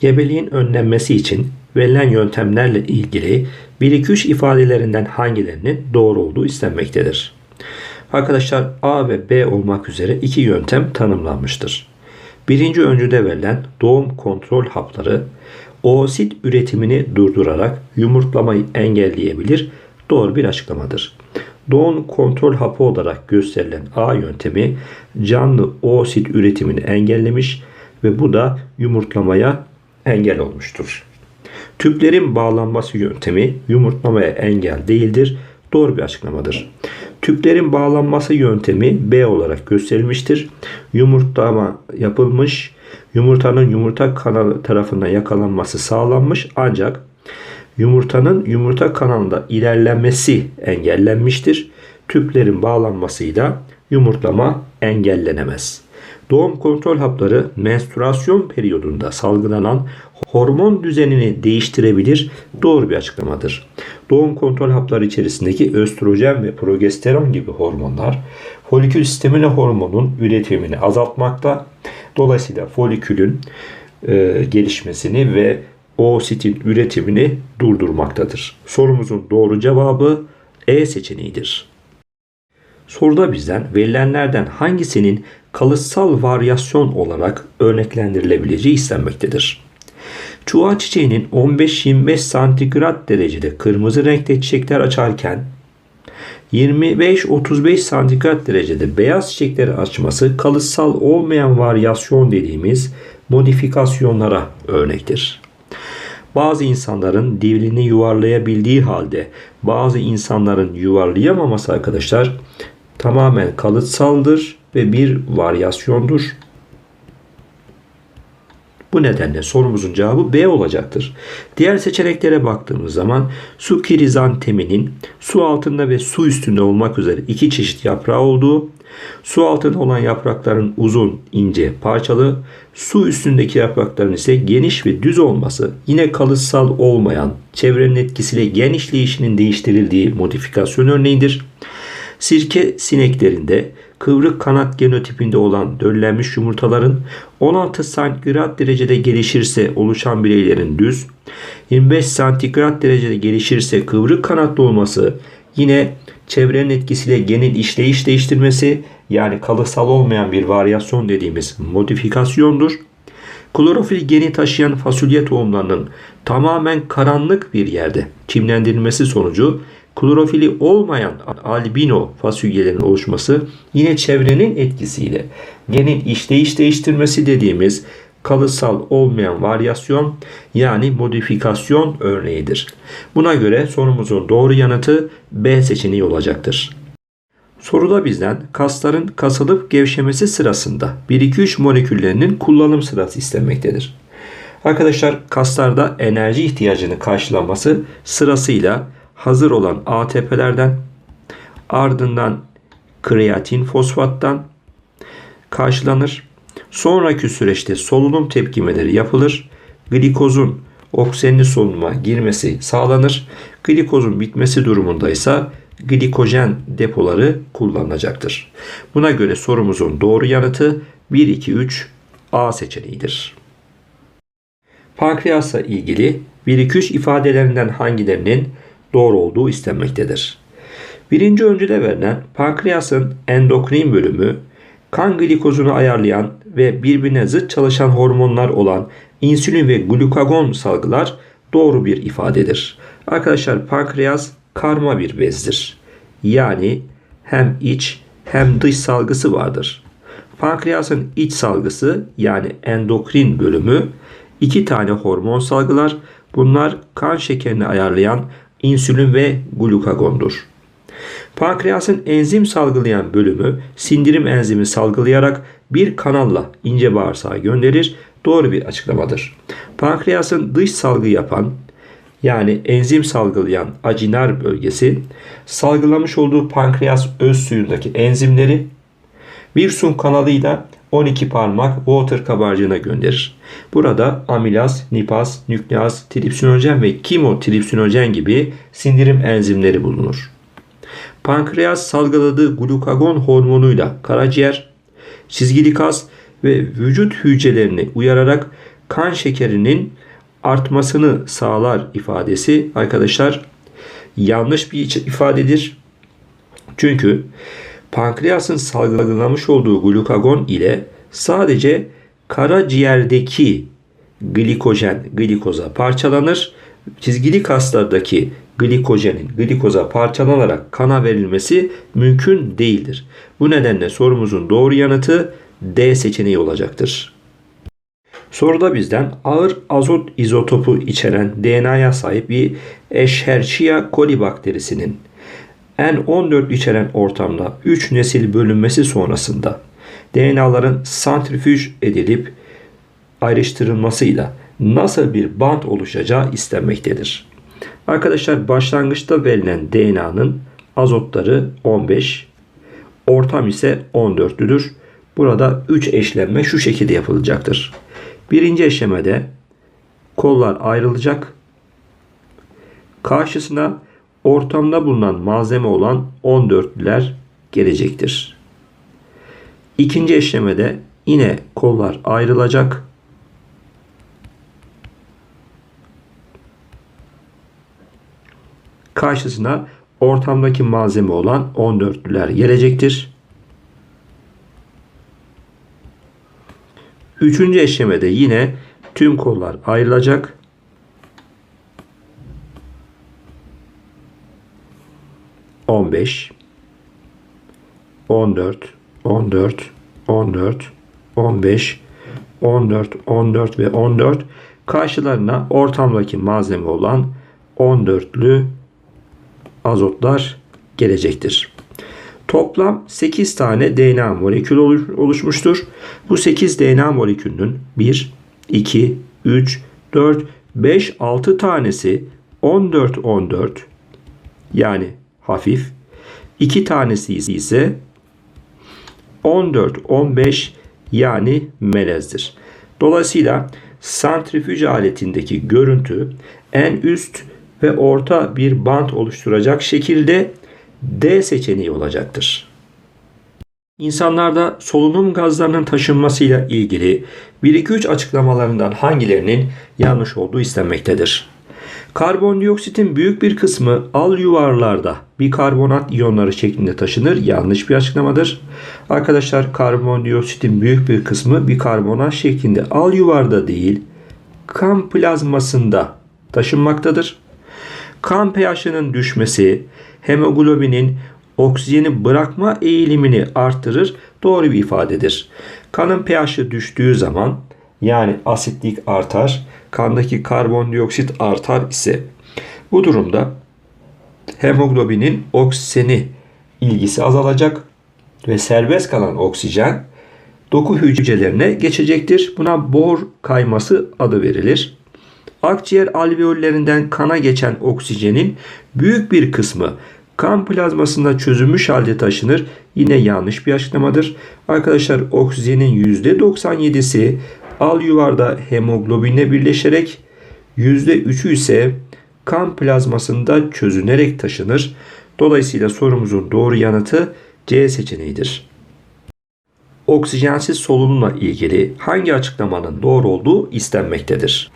Gebeliğin önlenmesi için verilen yöntemlerle ilgili 1-2-3 ifadelerinden hangilerinin doğru olduğu istenmektedir. Arkadaşlar A ve B olmak üzere iki yöntem tanımlanmıştır. Birinci öncüde verilen doğum kontrol hapları oosit üretimini durdurarak yumurtlamayı engelleyebilir doğru bir açıklamadır. Doğum kontrol hapı olarak gösterilen A yöntemi canlı oosit üretimini engellemiş ve bu da yumurtlamaya engel olmuştur. Tüplerin bağlanması yöntemi yumurtlamaya engel değildir. Doğru bir açıklamadır. Tüplerin bağlanması yöntemi B olarak gösterilmiştir. Yumurtlama yapılmış, yumurtanın yumurta kanalı tarafından yakalanması sağlanmış ancak yumurtanın yumurta kanalında ilerlenmesi engellenmiştir. Tüplerin bağlanmasıyla yumurtlama engellenemez. Doğum kontrol hapları menstruasyon periyodunda salgılanan hormon düzenini değiştirebilir doğru bir açıklamadır. Doğum kontrol hapları içerisindeki östrojen ve progesteron gibi hormonlar folikül stimüle hormonun üretimini azaltmakta. Dolayısıyla folikülün e, gelişmesini ve oositin üretimini durdurmaktadır. Sorumuzun doğru cevabı E seçeneğidir. Soruda bizden verilenlerden hangisinin kalıtsal varyasyon olarak örneklendirilebileceği istenmektedir. Çuha çiçeğinin 15-25 santigrat derecede kırmızı renkte çiçekler açarken 25-35 santigrat derecede beyaz çiçekleri açması kalıtsal olmayan varyasyon dediğimiz modifikasyonlara örnektir. Bazı insanların divlini yuvarlayabildiği halde bazı insanların yuvarlayamaması arkadaşlar tamamen kalıtsaldır ve bir varyasyondur. Bu nedenle sorumuzun cevabı B olacaktır. Diğer seçeneklere baktığımız zaman su kirizanteminin su altında ve su üstünde olmak üzere iki çeşit yaprağı olduğu, su altında olan yaprakların uzun, ince, parçalı, su üstündeki yaprakların ise geniş ve düz olması yine kalıtsal olmayan, çevrenin etkisiyle genişleyişinin değiştirildiği modifikasyon örneğidir. Sirke sineklerinde kıvrık kanat genotipinde olan döllenmiş yumurtaların 16 santigrat derecede gelişirse oluşan bireylerin düz, 25 santigrat derecede gelişirse kıvrık kanatlı olması yine çevrenin etkisiyle genin işleyiş değiştirmesi yani kalıtsal olmayan bir varyasyon dediğimiz modifikasyondur. Klorofil geni taşıyan fasulye tohumlarının tamamen karanlık bir yerde çimlendirilmesi sonucu klorofili olmayan albino fasulyelerin oluşması yine çevrenin etkisiyle genin işleyiş değiştirmesi dediğimiz kalıtsal olmayan varyasyon yani modifikasyon örneğidir. Buna göre sorumuzun doğru yanıtı B seçeneği olacaktır. Soruda bizden kasların kasılıp gevşemesi sırasında 1-2-3 moleküllerinin kullanım sırası istenmektedir. Arkadaşlar kaslarda enerji ihtiyacını karşılaması sırasıyla hazır olan ATP'lerden ardından kreatin fosfattan karşılanır. Sonraki süreçte solunum tepkimeleri yapılır. Glikozun oksijenli solunuma girmesi sağlanır. Glikozun bitmesi durumunda ise glikojen depoları kullanılacaktır. Buna göre sorumuzun doğru yanıtı 1 2 3 A seçeneğidir. Pankreasla ilgili 1 2 3 ifadelerinden hangilerinin doğru olduğu istenmektedir. Birinci öncüde verilen pankreasın endokrin bölümü kan glikozunu ayarlayan ve birbirine zıt çalışan hormonlar olan insülin ve glukagon salgılar doğru bir ifadedir. Arkadaşlar pankreas karma bir bezdir. Yani hem iç hem dış salgısı vardır. Pankreasın iç salgısı yani endokrin bölümü iki tane hormon salgılar. Bunlar kan şekerini ayarlayan insülin ve glukagondur. Pankreasın enzim salgılayan bölümü sindirim enzimi salgılayarak bir kanalla ince bağırsağa gönderir. Doğru bir açıklamadır. Pankreasın dış salgı yapan yani enzim salgılayan acinar bölgesi salgılamış olduğu pankreas öz suyundaki enzimleri bir sun kanalıyla 12 parmak water kabarcığına gönderir. Burada amilaz, nipaz, nükleaz, tripsinojen ve kimotripsinojen gibi sindirim enzimleri bulunur. Pankreas salgıladığı glukagon hormonuyla karaciğer, çizgili kas ve vücut hücrelerini uyararak kan şekerinin artmasını sağlar ifadesi arkadaşlar yanlış bir ifadedir. Çünkü pankreasın salgılamış olduğu glukagon ile sadece karaciğerdeki glikojen glikoza parçalanır. Çizgili kaslardaki glikojenin glikoza parçalanarak kana verilmesi mümkün değildir. Bu nedenle sorumuzun doğru yanıtı D seçeneği olacaktır. Soruda bizden ağır azot izotopu içeren DNA'ya sahip bir Escherichia coli bakterisinin N14 içeren ortamda 3 nesil bölünmesi sonrasında DNA'ların santrifüj edilip ayrıştırılmasıyla nasıl bir bant oluşacağı istenmektedir. Arkadaşlar başlangıçta verilen DNA'nın azotları 15, ortam ise 14'lüdür. Burada 3 eşlenme şu şekilde yapılacaktır. Birinci eşlemede kollar ayrılacak. Karşısına ortamda bulunan malzeme olan 14'lüler gelecektir. İkinci eşlemede yine kollar ayrılacak. Karşısına ortamdaki malzeme olan 14'lüler gelecektir. Üçüncü eşlemede yine tüm kollar ayrılacak. On beş, on dört, on dört, on dört, on beş, on dört, on dört ve on dört karşılarına ortamdaki malzeme olan on dörtlü azotlar gelecektir. Toplam 8 tane DNA molekülü oluşmuştur. Bu 8 DNA molekülünün 1, 2, 3, 4, 5, 6 tanesi 14 14 yani hafif. 2 tanesi ise 14 15 yani melezdir. Dolayısıyla santrifüj aletindeki görüntü en üst ve orta bir bant oluşturacak şekilde D seçeneği olacaktır. İnsanlarda solunum gazlarının taşınmasıyla ilgili 1-2-3 açıklamalarından hangilerinin yanlış olduğu istenmektedir. Karbondioksitin büyük bir kısmı al yuvarlarda bikarbonat iyonları şeklinde taşınır. Yanlış bir açıklamadır. Arkadaşlar karbondioksitin büyük bir kısmı bikarbonat şeklinde al yuvarda değil kan plazmasında taşınmaktadır. Kan pH'ının düşmesi hemoglobinin oksijeni bırakma eğilimini artırır. Doğru bir ifadedir. Kanın pH'i düştüğü zaman yani asitlik artar, kandaki karbondioksit artar ise bu durumda hemoglobinin oksijeni ilgisi azalacak ve serbest kalan oksijen doku hücrelerine geçecektir. Buna bor kayması adı verilir. Akciğer alveollerinden kana geçen oksijenin büyük bir kısmı kan plazmasında çözülmüş halde taşınır. Yine yanlış bir açıklamadır. Arkadaşlar oksijenin %97'si al yuvarda hemoglobinle birleşerek %3'ü ise kan plazmasında çözünerek taşınır. Dolayısıyla sorumuzun doğru yanıtı C seçeneğidir. Oksijensiz solunumla ilgili hangi açıklamanın doğru olduğu istenmektedir.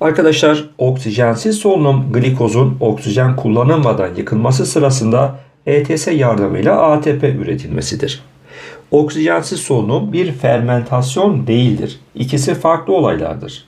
Arkadaşlar oksijensiz solunum glikozun oksijen kullanılmadan yıkılması sırasında ETS yardımıyla ATP üretilmesidir. Oksijensiz solunum bir fermentasyon değildir. İkisi farklı olaylardır.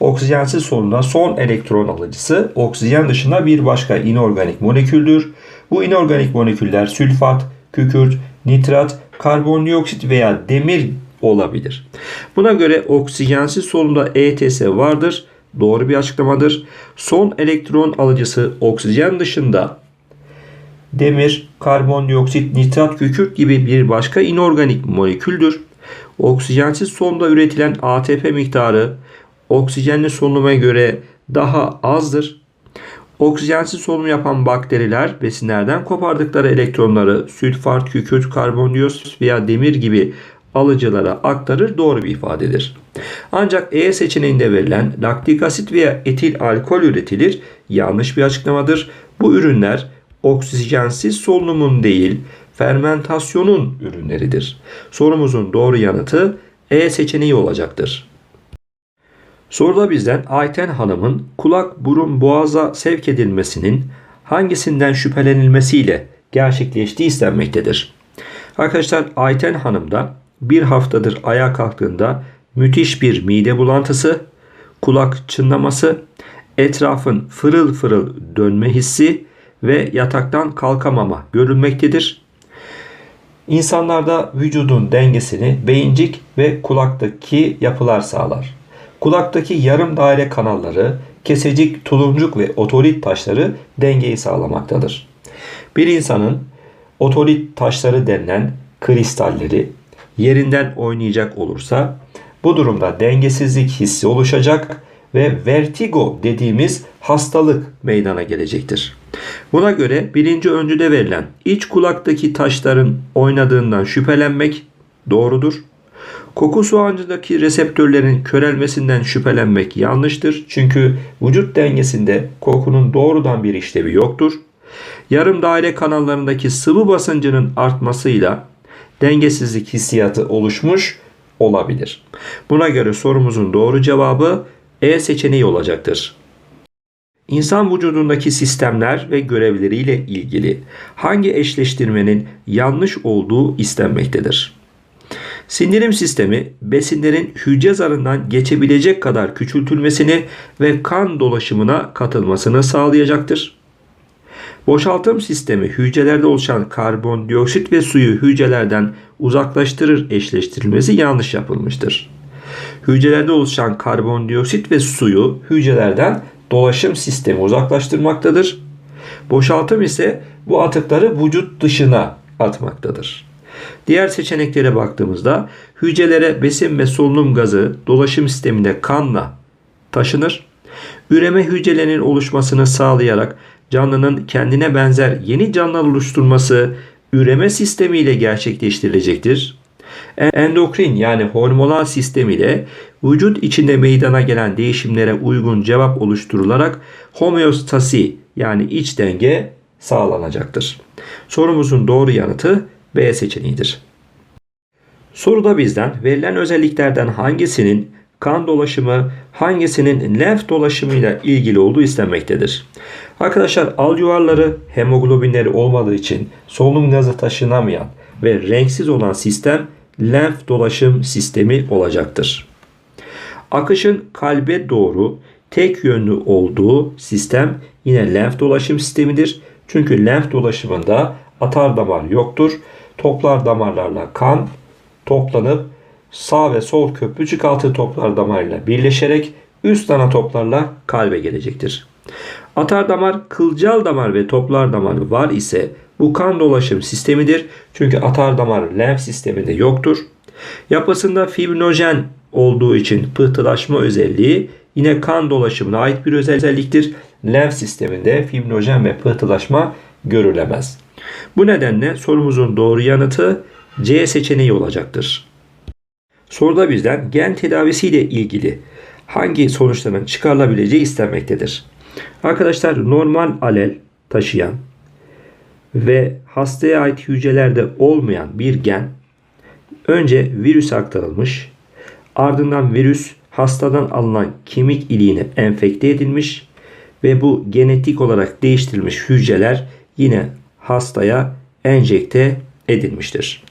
Oksijensiz solunumda son elektron alıcısı oksijen dışında bir başka inorganik moleküldür. Bu inorganik moleküller sülfat, kükürt, nitrat, karbondioksit veya demir olabilir. Buna göre oksijensiz solunumda ETS vardır doğru bir açıklamadır. Son elektron alıcısı oksijen dışında demir, karbondioksit, nitrat, kükürt gibi bir başka inorganik moleküldür. Oksijensiz solunumda üretilen ATP miktarı oksijenli solunuma göre daha azdır. Oksijensiz solunum yapan bakteriler besinlerden kopardıkları elektronları sülfat, kükürt, karbondioksit veya demir gibi alıcılara aktarır doğru bir ifadedir. Ancak E seçeneğinde verilen laktik asit veya etil alkol üretilir yanlış bir açıklamadır. Bu ürünler oksijensiz solunumun değil fermentasyonun ürünleridir. Sorumuzun doğru yanıtı E seçeneği olacaktır. Soruda bizden Ayten Hanım'ın kulak, burun, boğaza sevk edilmesinin hangisinden şüphelenilmesiyle gerçekleştiği istenmektedir. Arkadaşlar Ayten Hanım da bir haftadır ayağa kalktığında müthiş bir mide bulantısı, kulak çınlaması, etrafın fırıl fırıl dönme hissi ve yataktan kalkamama görülmektedir. İnsanlarda vücudun dengesini beyincik ve kulaktaki yapılar sağlar. Kulaktaki yarım daire kanalları, kesecik, tulumcuk ve otolit taşları dengeyi sağlamaktadır. Bir insanın otolit taşları denilen kristalleri yerinden oynayacak olursa bu durumda dengesizlik hissi oluşacak ve vertigo dediğimiz hastalık meydana gelecektir. Buna göre birinci öncüde verilen iç kulaktaki taşların oynadığından şüphelenmek doğrudur. Koku soğancıdaki reseptörlerin körelmesinden şüphelenmek yanlıştır. Çünkü vücut dengesinde kokunun doğrudan bir işlevi yoktur. Yarım daire kanallarındaki sıvı basıncının artmasıyla dengesizlik hissiyatı oluşmuş olabilir. Buna göre sorumuzun doğru cevabı E seçeneği olacaktır. İnsan vücudundaki sistemler ve görevleriyle ilgili hangi eşleştirmenin yanlış olduğu istenmektedir? Sindirim sistemi besinlerin hücre zarından geçebilecek kadar küçültülmesini ve kan dolaşımına katılmasını sağlayacaktır. Boşaltım sistemi hücrelerde oluşan karbondioksit ve suyu hücrelerden uzaklaştırır eşleştirilmesi yanlış yapılmıştır. Hücrelerde oluşan karbondioksit ve suyu hücrelerden dolaşım sistemi uzaklaştırmaktadır. Boşaltım ise bu atıkları vücut dışına atmaktadır. Diğer seçeneklere baktığımızda hücrelere besin ve solunum gazı dolaşım sisteminde kanla taşınır. Üreme hücrelerinin oluşmasını sağlayarak canlının kendine benzer yeni canlılar oluşturması üreme sistemiyle gerçekleştirilecektir. Endokrin yani hormonal sistem ile vücut içinde meydana gelen değişimlere uygun cevap oluşturularak homeostasi yani iç denge sağlanacaktır. Sorumuzun doğru yanıtı B seçeneğidir. Soruda bizden verilen özelliklerden hangisinin kan dolaşımı, hangisinin lenf dolaşımıyla ilgili olduğu istenmektedir. Arkadaşlar alüvarları hemoglobinleri olmadığı için solunum gazı taşınamayan ve renksiz olan sistem lenf dolaşım sistemi olacaktır. Akışın kalbe doğru tek yönlü olduğu sistem yine lenf dolaşım sistemidir. Çünkü lenf dolaşımında atar damar yoktur. Toplar damarlarla kan toplanıp sağ ve sol köprücük altı toplar damarıyla birleşerek üst ana toplarla kalbe gelecektir. Atar damar, kılcal damar ve toplar damarı var ise bu kan dolaşım sistemidir. Çünkü atar damar lenf sisteminde yoktur. Yapısında fibrinojen olduğu için pıhtılaşma özelliği yine kan dolaşımına ait bir özelliktir. Lenf sisteminde fibrinojen ve pıhtılaşma görülemez. Bu nedenle sorumuzun doğru yanıtı C seçeneği olacaktır. Soruda bizden gen tedavisiyle ilgili hangi sonuçların çıkarılabileceği istenmektedir. Arkadaşlar normal alel taşıyan ve hastaya ait hücrelerde olmayan bir gen önce virüs aktarılmış, ardından virüs hastadan alınan kemik iliğine enfekte edilmiş ve bu genetik olarak değiştirilmiş hücreler yine hastaya enjekte edilmiştir.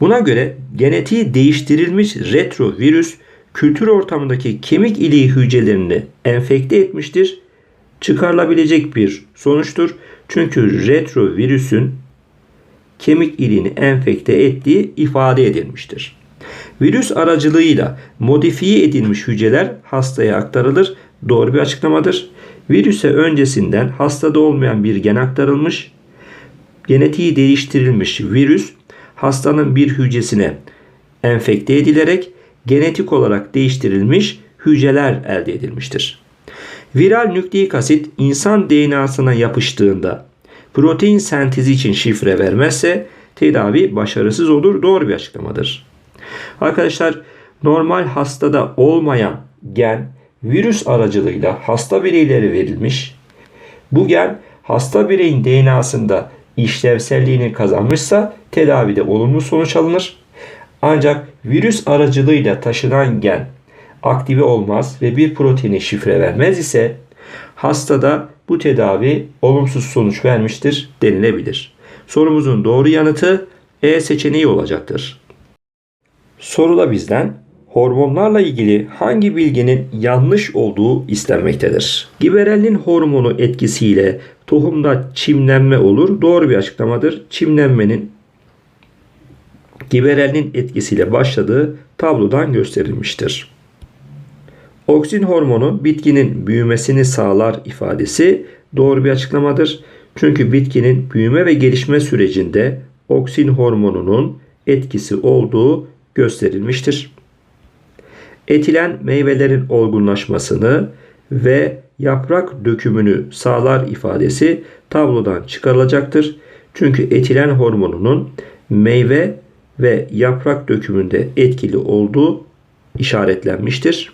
Buna göre genetiği değiştirilmiş retrovirüs kültür ortamındaki kemik iliği hücrelerini enfekte etmiştir. Çıkarılabilecek bir sonuçtur. Çünkü retrovirüsün kemik iliğini enfekte ettiği ifade edilmiştir. Virüs aracılığıyla modifiye edilmiş hücreler hastaya aktarılır. Doğru bir açıklamadır. Virüse öncesinden hastada olmayan bir gen aktarılmış. Genetiği değiştirilmiş virüs hastanın bir hücresine enfekte edilerek genetik olarak değiştirilmiş hücreler elde edilmiştir. Viral nükleik asit insan DNA'sına yapıştığında protein sentezi için şifre vermezse tedavi başarısız olur. Doğru bir açıklamadır. Arkadaşlar normal hastada olmayan gen virüs aracılığıyla hasta bireylere verilmiş. Bu gen hasta bireyin DNA'sında işlevselliğini kazanmışsa tedavide olumlu sonuç alınır. Ancak virüs aracılığıyla taşınan gen aktive olmaz ve bir proteine şifre vermez ise hastada bu tedavi olumsuz sonuç vermiştir denilebilir. Sorumuzun doğru yanıtı E seçeneği olacaktır. Soruda bizden hormonlarla ilgili hangi bilginin yanlış olduğu istenmektedir? Giberellin hormonu etkisiyle tohumda çimlenme olur. Doğru bir açıklamadır. Çimlenmenin giberellin etkisiyle başladığı tablodan gösterilmiştir. Oksin hormonu bitkinin büyümesini sağlar ifadesi doğru bir açıklamadır. Çünkü bitkinin büyüme ve gelişme sürecinde oksin hormonunun etkisi olduğu gösterilmiştir. Etilen meyvelerin olgunlaşmasını ve yaprak dökümünü sağlar ifadesi tablodan çıkarılacaktır. Çünkü etilen hormonunun meyve ve yaprak dökümünde etkili olduğu işaretlenmiştir.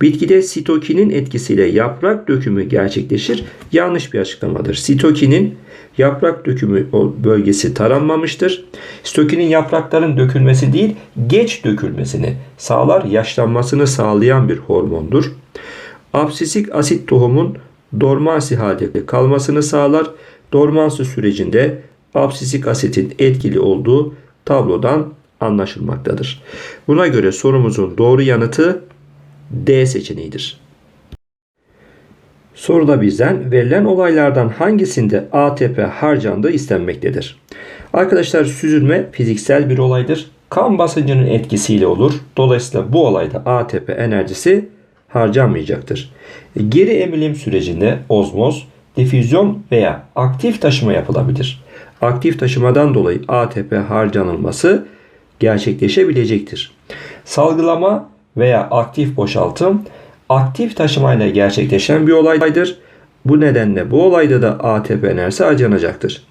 Bitkide sitokinin etkisiyle yaprak dökümü gerçekleşir. Yanlış bir açıklamadır. Sitokinin yaprak dökümü bölgesi taranmamıştır. Sitokinin yaprakların dökülmesi değil, geç dökülmesini sağlar, yaşlanmasını sağlayan bir hormondur. Absisik asit tohumun dormansi halde kalmasını sağlar. Dormansı sürecinde absisik asitin etkili olduğu tablodan anlaşılmaktadır. Buna göre sorumuzun doğru yanıtı D seçeneğidir. Soruda bizden verilen olaylardan hangisinde ATP harcandığı istenmektedir. Arkadaşlar süzülme fiziksel bir olaydır. Kan basıncının etkisiyle olur. Dolayısıyla bu olayda ATP enerjisi harcanmayacaktır. Geri emilim sürecinde ozmoz, difüzyon veya aktif taşıma yapılabilir. Aktif taşımadan dolayı ATP harcanılması gerçekleşebilecektir. Salgılama veya aktif boşaltım aktif taşımayla gerçekleşen bir olaydır. Bu nedenle bu olayda da ATP enerjisi harcanacaktır.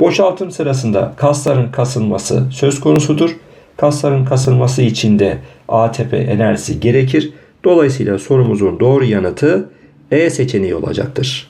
Boşaltım sırasında kasların kasılması söz konusudur. Kasların kasılması için de ATP enerjisi gerekir. Dolayısıyla sorumuzun doğru yanıtı E seçeneği olacaktır.